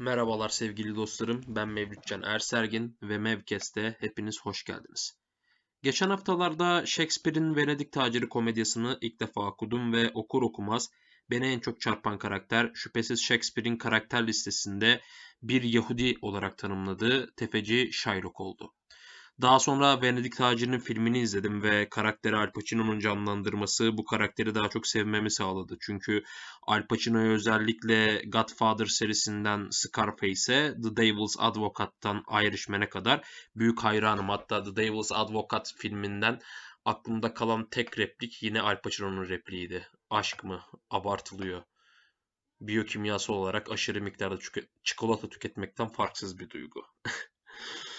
Merhabalar sevgili dostlarım. Ben Mevlütcan Ersergin ve Mevkes'te hepiniz hoş geldiniz. Geçen haftalarda Shakespeare'in Venedik Taciri komedyasını ilk defa okudum ve okur okumaz beni en çok çarpan karakter şüphesiz Shakespeare'in karakter listesinde bir Yahudi olarak tanımladığı tefeci Shylock oldu. Daha sonra Venedik Tacir'in filmini izledim ve karakteri Al Pacino'nun canlandırması bu karakteri daha çok sevmemi sağladı. Çünkü Al Pacino'ya özellikle Godfather serisinden Scarface'e, The Devil's Advocate'tan Irishman'e kadar büyük hayranım. Hatta The Devil's Advocate filminden aklımda kalan tek replik yine Al Pacino'nun repliğiydi. Aşk mı? Abartılıyor. Biyokimyasal olarak aşırı miktarda çikolata tüketmekten farksız bir duygu.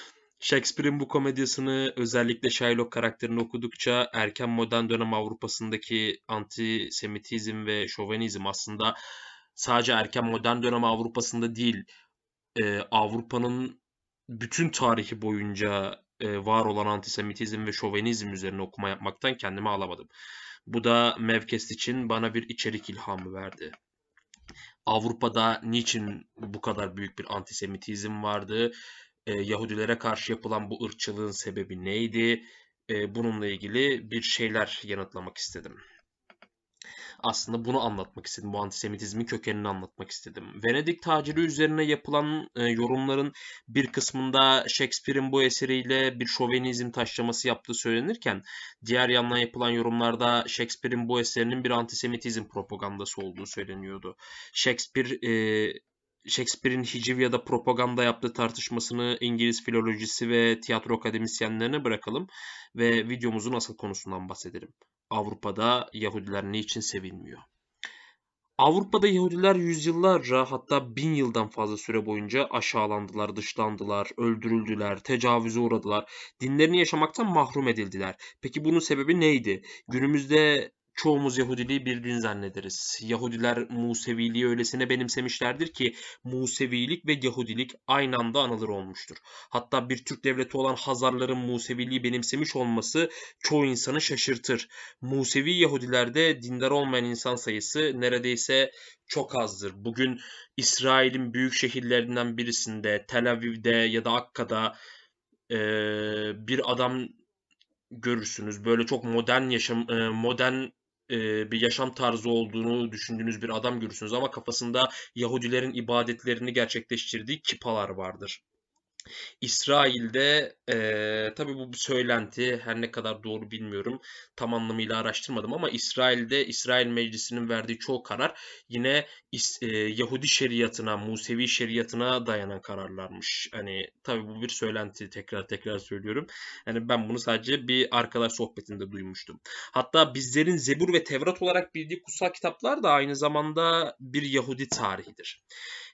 Shakespeare'in bu komedyasını özellikle Shylock karakterini okudukça erken modern dönem Avrupa'sındaki antisemitizm ve şovenizm aslında sadece erken modern dönem Avrupa'sında değil e, Avrupa'nın bütün tarihi boyunca e, var olan antisemitizm ve şovenizm üzerine okuma yapmaktan kendimi alamadım. Bu da Mevkest için bana bir içerik ilhamı verdi. Avrupa'da niçin bu kadar büyük bir antisemitizm vardı? E, Yahudilere karşı yapılan bu ırkçılığın sebebi neydi? E, bununla ilgili bir şeyler yanıtlamak istedim. Aslında bunu anlatmak istedim. Bu antisemitizmin kökenini anlatmak istedim. Venedik taciri üzerine yapılan e, yorumların bir kısmında Shakespeare'in bu eseriyle bir şovenizm taşlaması yaptığı söylenirken diğer yandan yapılan yorumlarda Shakespeare'in bu eserinin bir antisemitizm propagandası olduğu söyleniyordu. Shakespeare e, Shakespeare'in hiciv ya da propaganda yaptığı tartışmasını İngiliz filolojisi ve tiyatro akademisyenlerine bırakalım ve videomuzun asıl konusundan bahsedelim. Avrupa'da Yahudiler niçin sevilmiyor? Avrupa'da Yahudiler yüzyıllarca hatta bin yıldan fazla süre boyunca aşağılandılar, dışlandılar, öldürüldüler, tecavüze uğradılar, dinlerini yaşamaktan mahrum edildiler. Peki bunun sebebi neydi? Günümüzde çoğumuz Yahudiliği bir din zannederiz. Yahudiler Museviliği öylesine benimsemişlerdir ki Musevilik ve Yahudilik aynı anda anılır olmuştur. Hatta bir Türk devleti olan Hazarların Museviliği benimsemiş olması çoğu insanı şaşırtır. Musevi Yahudilerde dindar olmayan insan sayısı neredeyse çok azdır. Bugün İsrail'in büyük şehirlerinden birisinde, Tel Aviv'de ya da Akka'da e, bir adam görürsünüz. Böyle çok modern yaşam, modern e, bir yaşam tarzı olduğunu düşündüğünüz bir adam görürsünüz ama kafasında Yahudilerin ibadetlerini gerçekleştirdiği kipalar vardır. İsrail'de e, tabii bu bir söylenti her ne kadar doğru bilmiyorum tam anlamıyla araştırmadım ama İsrail'de İsrail Meclisi'nin verdiği çoğu karar yine e, Yahudi şeriatına, Musevi şeriatına dayanan kararlarmış. Hani tabii bu bir söylenti tekrar tekrar söylüyorum. Yani ben bunu sadece bir arkadaş sohbetinde duymuştum. Hatta bizlerin Zebur ve Tevrat olarak bildiği kutsal kitaplar da aynı zamanda bir Yahudi tarihidir.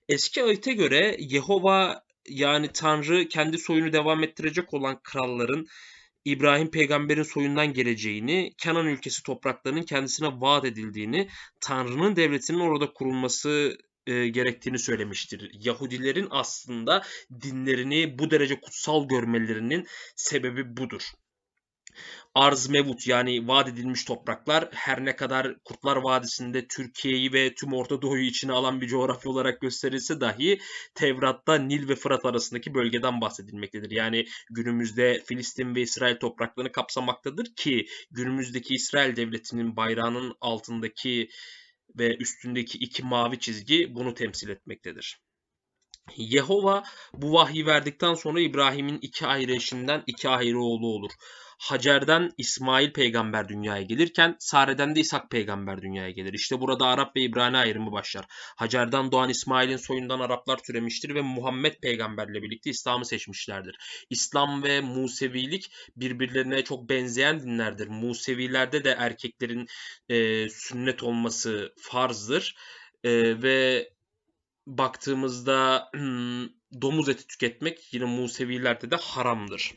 Eski ayete göre Yehova yani Tanrı kendi soyunu devam ettirecek olan kralların İbrahim peygamberin soyundan geleceğini, Kenan ülkesi topraklarının kendisine vaat edildiğini, Tanrı'nın devletinin orada kurulması e, gerektiğini söylemiştir. Yahudilerin aslında dinlerini bu derece kutsal görmelerinin sebebi budur arz mevut yani vaat edilmiş topraklar her ne kadar Kurtlar Vadisi'nde Türkiye'yi ve tüm Orta Doğu'yu içine alan bir coğrafya olarak gösterilse dahi Tevrat'ta Nil ve Fırat arasındaki bölgeden bahsedilmektedir. Yani günümüzde Filistin ve İsrail topraklarını kapsamaktadır ki günümüzdeki İsrail devletinin bayrağının altındaki ve üstündeki iki mavi çizgi bunu temsil etmektedir. Yehova bu vahyi verdikten sonra İbrahim'in iki ayrı eşinden iki ayrı oğlu olur. Hacer'den İsmail peygamber dünyaya gelirken Sare'den de İshak peygamber dünyaya gelir. İşte burada Arap ve İbrani ayrımı başlar. Hacer'den doğan İsmail'in soyundan Araplar türemiştir ve Muhammed peygamberle birlikte İslam'ı seçmişlerdir. İslam ve Musevilik birbirlerine çok benzeyen dinlerdir. Musevilerde de erkeklerin e, sünnet olması farzdır. E, ve baktığımızda hmm, domuz eti tüketmek yine Musevilerde de haramdır.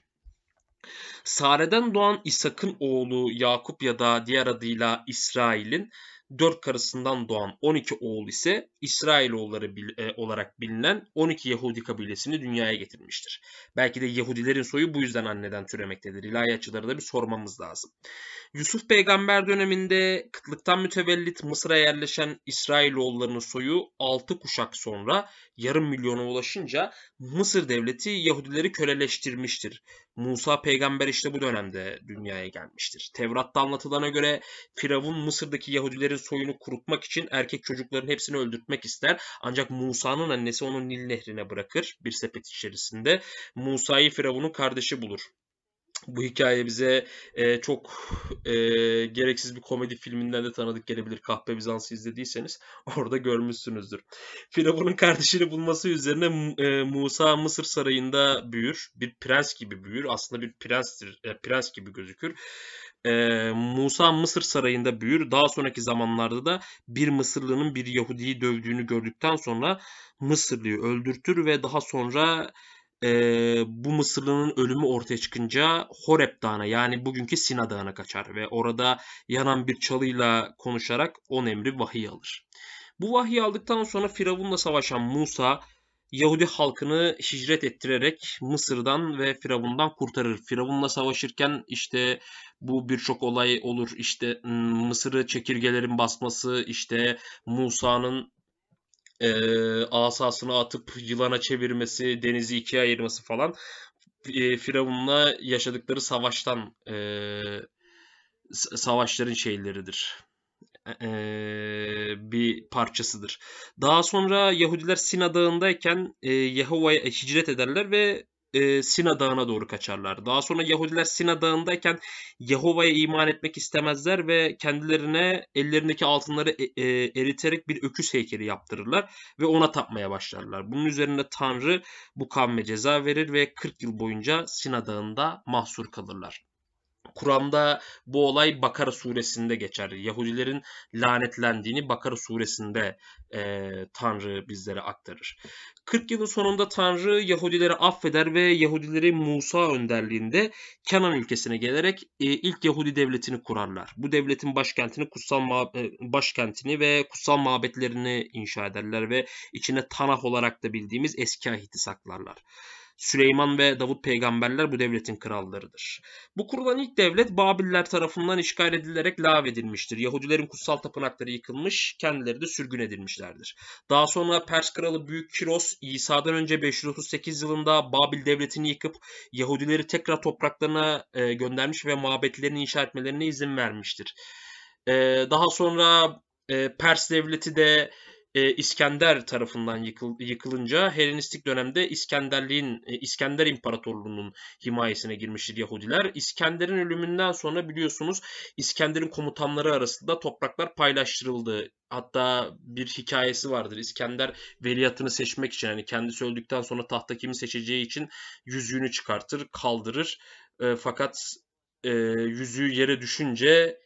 Sare'den doğan İshak'ın oğlu Yakup ya da diğer adıyla İsrail'in dört karısından doğan 12 oğul ise İsrailoğulları bil, e, olarak bilinen 12 Yahudi kabilesini dünyaya getirmiştir. Belki de Yahudilerin soyu bu yüzden anneden türemektedir. İlahiyatçıları da bir sormamız lazım. Yusuf peygamber döneminde kıtlıktan mütevellit Mısır'a yerleşen İsrailoğullarının soyu 6 kuşak sonra yarım milyona ulaşınca Mısır devleti Yahudileri köleleştirmiştir. Musa peygamber işte bu dönemde dünyaya gelmiştir. Tevrat'ta anlatılana göre Firavun Mısır'daki Yahudilerin soyunu kurutmak için erkek çocukların hepsini öldürtmek ister. Ancak Musa'nın annesi onu Nil nehrine bırakır bir sepet içerisinde. Musa'yı Firavun'un kardeşi bulur bu hikaye bize e, çok e, gereksiz bir komedi filminden de tanıdık gelebilir. Kahpe Bizans'ı izlediyseniz orada görmüşsünüzdür. Firavun'un kardeşini bulması üzerine e, Musa Mısır sarayında büyür. Bir prens gibi büyür. Aslında bir prenstir, e, prens gibi gözükür. E, Musa Mısır sarayında büyür. Daha sonraki zamanlarda da bir Mısırlı'nın bir Yahudi'yi dövdüğünü gördükten sonra Mısırlı'yı öldürtür ve daha sonra e, bu Mısırlı'nın ölümü ortaya çıkınca Horeb Dağı'na yani bugünkü Sina Dağı'na kaçar ve orada yanan bir çalıyla konuşarak on emri vahiy alır. Bu vahiy aldıktan sonra Firavun'la savaşan Musa Yahudi halkını hicret ettirerek Mısır'dan ve Firavun'dan kurtarır. Firavun'la savaşırken işte bu birçok olay olur. İşte Mısır'ı çekirgelerin basması, işte Musa'nın e, asasını atıp yılana çevirmesi, denizi ikiye ayırması falan e, Firavun'la yaşadıkları savaştan e, savaşların şeyleridir. E, bir parçasıdır. Daha sonra Yahudiler Sina Dağı'ndayken e, Yahova'ya hicret ederler ve e, Sina Dağı'na doğru kaçarlar. Daha sonra Yahudiler Sina Dağı'ndayken Yahova'ya iman etmek istemezler ve kendilerine ellerindeki altınları e, e, eriterek bir öküz heykeli yaptırırlar ve ona tapmaya başlarlar. Bunun üzerine Tanrı bu kavme ceza verir ve 40 yıl boyunca Sina Dağı'nda mahsur kalırlar. Kur'an'da bu olay Bakara suresinde geçer. Yahudilerin lanetlendiğini Bakara suresinde e, Tanrı bizlere aktarır. 40 yılın sonunda Tanrı Yahudileri affeder ve Yahudileri Musa önderliğinde Kenan ülkesine gelerek e, ilk Yahudi devletini kurarlar. Bu devletin başkentini kutsal başkentini ve kutsal mabetlerini inşa ederler ve içine Tanah olarak da bildiğimiz eski ahiti saklarlar. Süleyman ve Davut peygamberler bu devletin krallarıdır. Bu kurulan ilk devlet Babiller tarafından işgal edilerek lağvedilmiştir. Yahudilerin kutsal tapınakları yıkılmış, kendileri de sürgün edilmişlerdir. Daha sonra Pers kralı Büyük Kiros İsa'dan önce 538 yılında Babil devletini yıkıp Yahudileri tekrar topraklarına e, göndermiş ve mabetlerini inşa etmelerine izin vermiştir. E, daha sonra e, Pers devleti de e, İskender tarafından yıkıl, yıkılınca Helenistik dönemde İskenderliğin e, İskender İmparatorluğu'nun himayesine girmiştir Yahudiler. İskender'in ölümünden sonra biliyorsunuz İskender'in komutanları arasında topraklar paylaştırıldı. Hatta bir hikayesi vardır. İskender veliahtını seçmek için yani kendisi öldükten sonra tahta kimi seçeceği için yüzüğünü çıkartır, kaldırır. E, fakat e, yüzüğü yere düşünce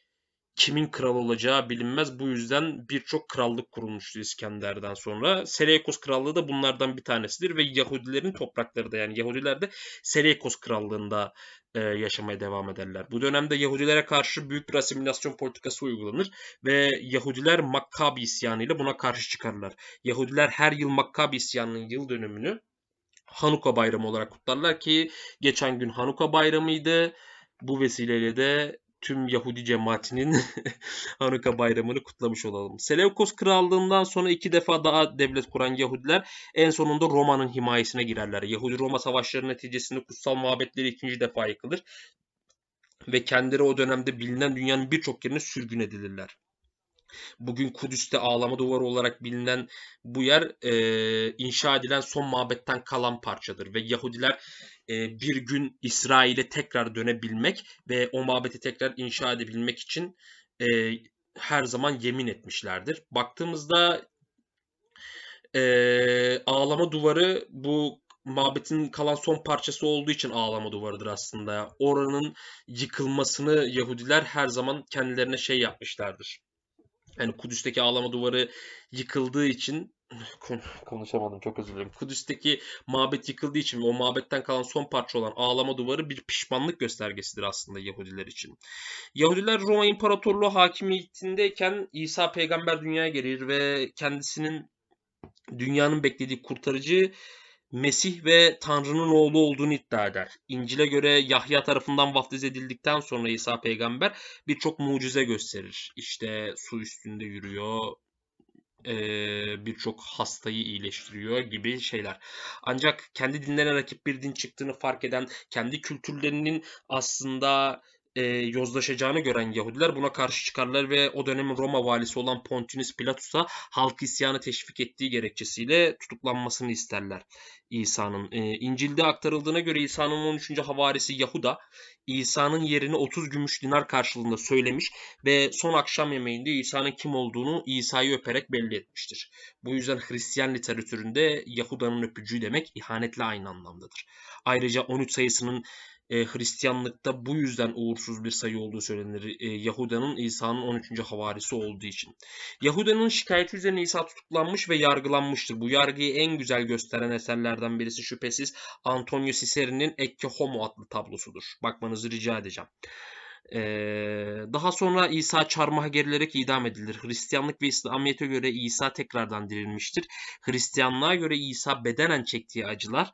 kimin kral olacağı bilinmez. Bu yüzden birçok krallık kurulmuştu İskender'den sonra. Seleukos Krallığı da bunlardan bir tanesidir ve Yahudilerin toprakları da yani Yahudiler de Seleukos Krallığı'nda e, yaşamaya devam ederler. Bu dönemde Yahudilere karşı büyük bir asimilasyon politikası uygulanır ve Yahudiler Makkabi isyanıyla buna karşı çıkarlar. Yahudiler her yıl Makkabi isyanının yıl dönümünü Hanuka bayramı olarak kutlarlar ki geçen gün Hanuka bayramıydı. Bu vesileyle de tüm Yahudi cemaatinin Hanuka bayramını kutlamış olalım. Seleukos krallığından sonra iki defa daha devlet kuran Yahudiler en sonunda Roma'nın himayesine girerler. Yahudi-Roma savaşları neticesinde kutsal mabetleri ikinci defa yıkılır ve kendileri o dönemde bilinen dünyanın birçok yerine sürgün edilirler. Bugün Kudüs'te ağlama duvarı olarak bilinen bu yer e, inşa edilen son mabetten kalan parçadır ve Yahudiler e, bir gün İsrail'e tekrar dönebilmek ve o mabeti tekrar inşa edebilmek için e, her zaman yemin etmişlerdir. Baktığımızda e, ağlama duvarı bu mabetin kalan son parçası olduğu için ağlama duvarıdır aslında. Oranın yıkılmasını Yahudiler her zaman kendilerine şey yapmışlardır. Yani Kudüs'teki ağlama duvarı yıkıldığı için konuşamadım çok özür dilerim. Kudüs'teki mabet yıkıldığı için ve o mabetten kalan son parça olan ağlama duvarı bir pişmanlık göstergesidir aslında Yahudiler için. Yahudiler Roma İmparatorluğu hakimiyetindeyken İsa peygamber dünyaya gelir ve kendisinin dünyanın beklediği kurtarıcı Mesih ve Tanrı'nın oğlu olduğunu iddia eder. İncil'e göre Yahya tarafından vaftiz edildikten sonra İsa peygamber birçok mucize gösterir. İşte su üstünde yürüyor, eee, birçok hastayı iyileştiriyor gibi şeyler. Ancak kendi dinlerine rakip bir din çıktığını fark eden, kendi kültürlerinin aslında eee, yozlaşacağını gören Yahudiler buna karşı çıkarlar ve o dönemin Roma valisi olan Pontius Pilatus'a halk isyanı teşvik ettiği gerekçesiyle tutuklanmasını isterler İsa'nın. Eee, İncil'de aktarıldığına göre İsa'nın 13. havarisi Yahuda, İsa'nın yerini 30 gümüş dinar karşılığında söylemiş ve son akşam yemeğinde İsa'nın kim olduğunu İsa'yı öperek belli etmiştir. Bu yüzden Hristiyan literatüründe Yahuda'nın öpücüğü demek ihanetle aynı anlamdadır. Ayrıca 13 sayısının e, Hristiyanlıkta bu yüzden uğursuz bir sayı olduğu söylenir. E, Yahuda'nın İsa'nın 13. havarisi olduğu için. Yahuda'nın şikayeti üzerine İsa tutuklanmış ve yargılanmıştır. Bu yargıyı en güzel gösteren eserlerden birisi şüphesiz Antonio Ciceri'nin Ecce Homo adlı tablosudur. Bakmanızı rica edeceğim. Ee, daha sonra İsa çarmıha gerilerek idam edilir. Hristiyanlık ve İslamiyet'e göre İsa tekrardan dirilmiştir. Hristiyanlığa göre İsa bedenen çektiği acılar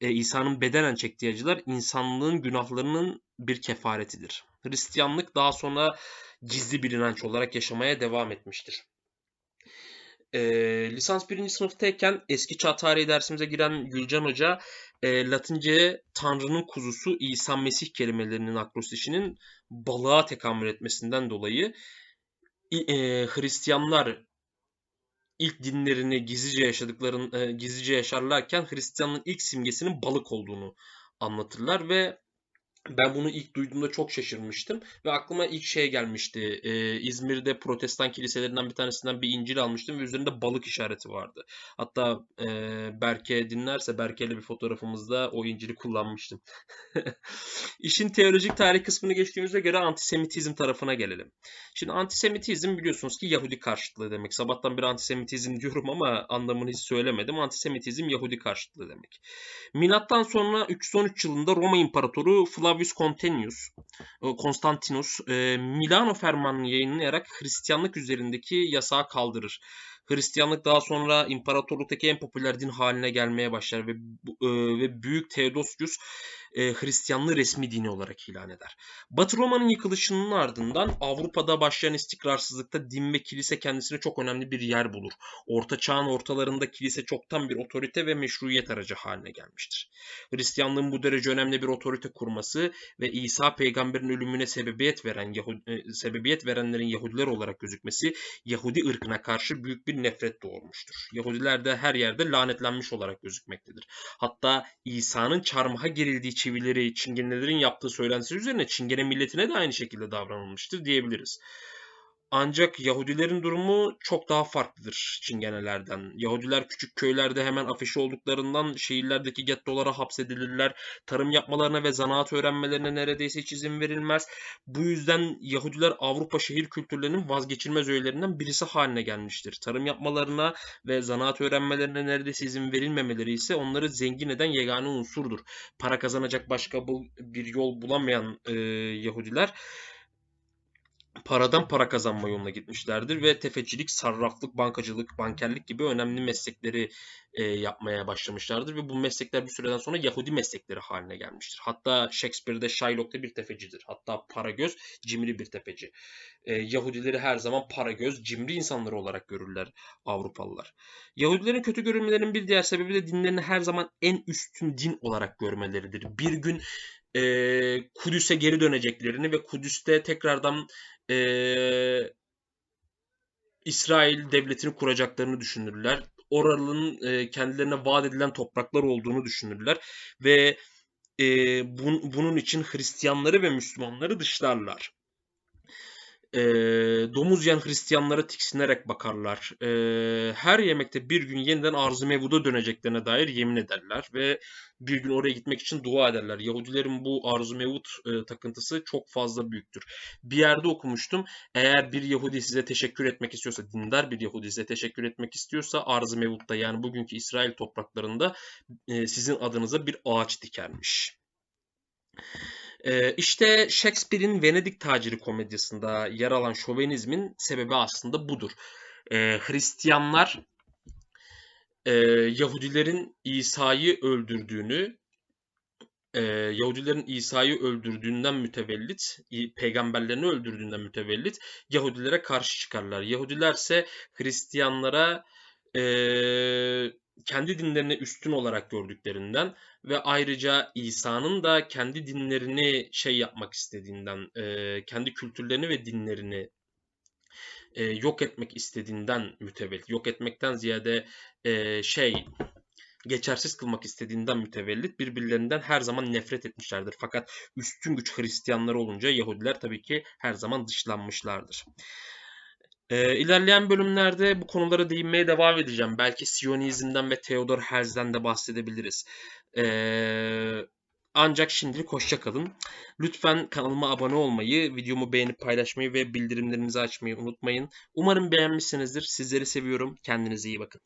e, İsa'nın bedenen çektiği acılar insanlığın günahlarının bir kefaretidir. Hristiyanlık daha sonra gizli bir inanç olarak yaşamaya devam etmiştir. E, lisans birinci sınıftayken eski çağ tarihi dersimize giren Gülcan Hoca e, Latince Tanrı'nın kuzusu İsa Mesih kelimelerinin akrostişinin balığa tekamül etmesinden dolayı e, Hristiyanlar ilk dinlerini gizlice yaşadıkların e, gizlice yaşarlarken Hristiyanlığın ilk simgesinin balık olduğunu anlatırlar ve ben bunu ilk duyduğumda çok şaşırmıştım ve aklıma ilk şey gelmişti. Ee, İzmir'de protestan kiliselerinden bir tanesinden bir İncil almıştım ve üzerinde balık işareti vardı. Hatta e, Berke dinlerse Berke'yle bir fotoğrafımızda o İncil'i kullanmıştım. İşin teolojik tarih kısmını geçtiğimizde göre antisemitizm tarafına gelelim. Şimdi antisemitizm biliyorsunuz ki Yahudi karşıtlığı demek. Sabahtan bir antisemitizm diyorum ama anlamını hiç söylemedim. Antisemitizm Yahudi karşıtlığı demek. Milattan sonra 313 yılında Roma İmparatoru Flavius Continus, Konstantinus e, Milano Fermanı'nı yayınlayarak Hristiyanlık üzerindeki yasağı kaldırır. Hristiyanlık daha sonra imparatorluktaki en popüler din haline gelmeye başlar ve e, ve Büyük Theodosius e, Hristiyanlığı resmi dini olarak ilan eder. Batı Roma'nın yıkılışının ardından Avrupa'da başlayan istikrarsızlıkta din ve kilise kendisine çok önemli bir yer bulur. Orta çağın ortalarında kilise çoktan bir otorite ve meşruiyet aracı haline gelmiştir. Hristiyanlığın bu derece önemli bir otorite kurması ve İsa peygamberin ölümüne sebebiyet veren Yahudi, e, sebebiyet verenlerin Yahudiler olarak gözükmesi Yahudi ırkına karşı büyük bir nefret doğurmuştur. Yahudiler de her yerde lanetlenmiş olarak gözükmektedir. Hatta İsa'nın çarmıha gerildiği çivileri Çingenelerin yaptığı söylentisi üzerine Çingene milletine de aynı şekilde davranılmıştır diyebiliriz. Ancak Yahudilerin durumu çok daha farklıdır Çingenelerden. Yahudiler küçük köylerde hemen afişi olduklarından şehirlerdeki gettolara hapsedilirler. Tarım yapmalarına ve zanaat öğrenmelerine neredeyse hiç izin verilmez. Bu yüzden Yahudiler Avrupa şehir kültürlerinin vazgeçilmez öğelerinden birisi haline gelmiştir. Tarım yapmalarına ve zanaat öğrenmelerine neredeyse izin verilmemeleri ise onları zengin eden yegane unsurdur. Para kazanacak başka bir yol bulamayan e, Yahudiler paradan para kazanma yoluna gitmişlerdir ve tefecilik, sarraflık, bankacılık, bankerlik gibi önemli meslekleri e, yapmaya başlamışlardır ve bu meslekler bir süreden sonra Yahudi meslekleri haline gelmiştir. Hatta Shakespeare'de Shylock da bir tefecidir. Hatta para göz, cimri bir tefeci. E, Yahudileri her zaman para göz, cimri insanları olarak görürler Avrupalılar. Yahudilerin kötü görülmelerinin bir diğer sebebi de dinlerini her zaman en üstün din olarak görmeleridir. Bir gün e, Kudüs'e geri döneceklerini ve Kudüs'te tekrardan e, İsrail devletini kuracaklarını düşünürler. Oranın e, kendilerine vaat edilen topraklar olduğunu düşünürler ve e, bun, bunun için Hristiyanları ve Müslümanları dışlarlar. E, domuz yiyen Hristiyanlara tiksinerek bakarlar. E, her yemekte bir gün yeniden arz-ı mevvuda döneceklerine dair yemin ederler ve bir gün oraya gitmek için dua ederler. Yahudilerin bu arz-ı mevut e, takıntısı çok fazla büyüktür. Bir yerde okumuştum. Eğer bir Yahudi size teşekkür etmek istiyorsa, dindar bir Yahudi size teşekkür etmek istiyorsa arz-ı mevutta yani bugünkü İsrail topraklarında e, sizin adınıza bir ağaç dikermiş. Ee, işte Shakespeare'in Venedik Taciri komedisinde yer alan şovenizmin sebebi aslında budur. Ee, Hristiyanlar e, Yahudilerin İsa'yı öldürdüğünü, e, Yahudilerin İsa'yı öldürdüğünden mütevellit, peygamberlerini öldürdüğünden mütevellit Yahudilere karşı çıkarlar. Yahudilerse Hristiyanlara e, kendi dinlerini üstün olarak gördüklerinden ve ayrıca İsa'nın da kendi dinlerini şey yapmak istediğinden, e, kendi kültürlerini ve dinlerini e, yok etmek istediğinden mütevellit. Yok etmekten ziyade e, şey geçersiz kılmak istediğinden mütevellit birbirlerinden her zaman nefret etmişlerdir. Fakat üstün güç Hristiyanlar olunca Yahudiler tabii ki her zaman dışlanmışlardır. Ee, ilerleyen bölümlerde bu konulara değinmeye devam edeceğim. Belki Siyonizm'den ve Theodor Herzl'den de bahsedebiliriz. Ee, ancak şimdilik hoşça kalın. Lütfen kanalıma abone olmayı, videomu beğenip paylaşmayı ve bildirimlerinizi açmayı unutmayın. Umarım beğenmişsinizdir. Sizleri seviyorum. Kendinize iyi bakın.